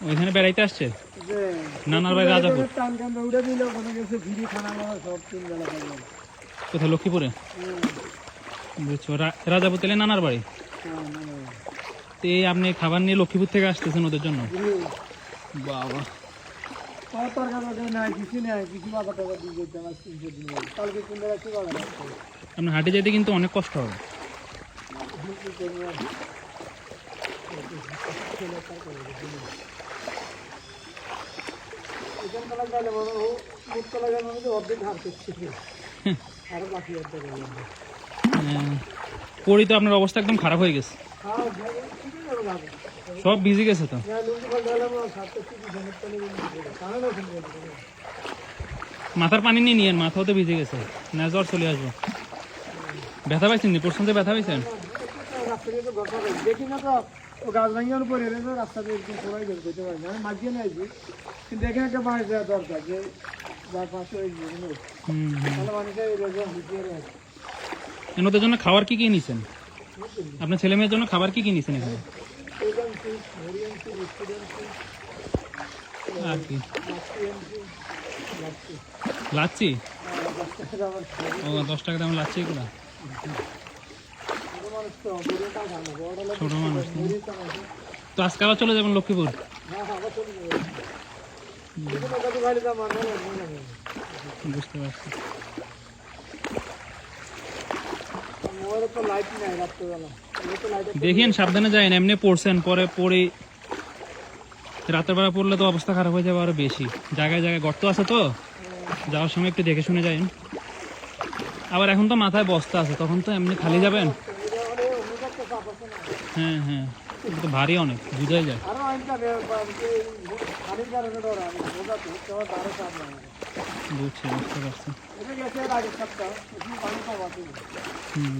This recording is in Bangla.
ওইখানে বেড়াইতে আসছে? নানার বাড়ি রাজাপুর। কোথায়? লক্ষ্মীপুরে? বুঝছ রাজাপুর তেলে নানার বাড়ি? হ্যাঁ তো এই আপনি খাবার নিয়ে লক্ষ্মীপুর থেকে আসতেছেন ওদের জন্য? বাবা। আপনার হাটে যেতে কিন্তু অনেক কষ্ট হবে। পরি তো আপনার অবস্থা একদম খারাপ হয়ে গেছে। সব ভিজে গেছে তো। মাথার পানি নিয়ে নিয়েন, মাথাও তো ভিজে গেছে। না, জ্বর চলে আসব। ব্যথা পাইছেন নি? পর্যন্ত ব্যথা পাইছেন? দেখি না তো। ও গাছ ভাঙিয়ার উপরে এলে তো রাস্তা দিয়ে একদম সবাই বের করতে পারি না। মাঝিয়ে নিয়ে আসি কিন্তু এখানে একটা বাঁশ দেওয়া দরকার যে যার পাশে ওই তাহলে মানুষের ওদের জন্য খাবার কি কি নিছেন আপনার ছেলে মেয়ের জন্য খাবার কি কি নিছেন এখানে? আর কি লাচ্ছি? ও দশ টাকা দাম লাচ্ছি এগুলো। ছোটো না? মানুষ তো আজকে আবার চলে যাবেন লক্ষ্মীপুর? না বুঝতে পারছি। দেখিয়েন, সাবধানে যায়েন এমনি পড়ছেন, পরে পরে রাতের বেলা পড়লে তো অবস্থা খারাপ হয়ে যাবে আরও বেশি। জায়গায় জায়গায় গর্ত আছে তো? যাওয়ার সময় একটু দেখে শুনে যাবেন আবার এখন তো মাথায় বস্তা আছে, তখন তো এমনি খালি যাবেন। হ্যাঁ হ্যাঁ এটা তো ভারী অনেক বুঝাই যায় আরো আইনটা খানির কারণে ধরো আমি বোঝাতে তোমার আরো চাপ না বুঝছি বুঝতে পারছি এটা গেছে এর আগের সপ্তাহ এখন পানি পাওয়া ছিল হুম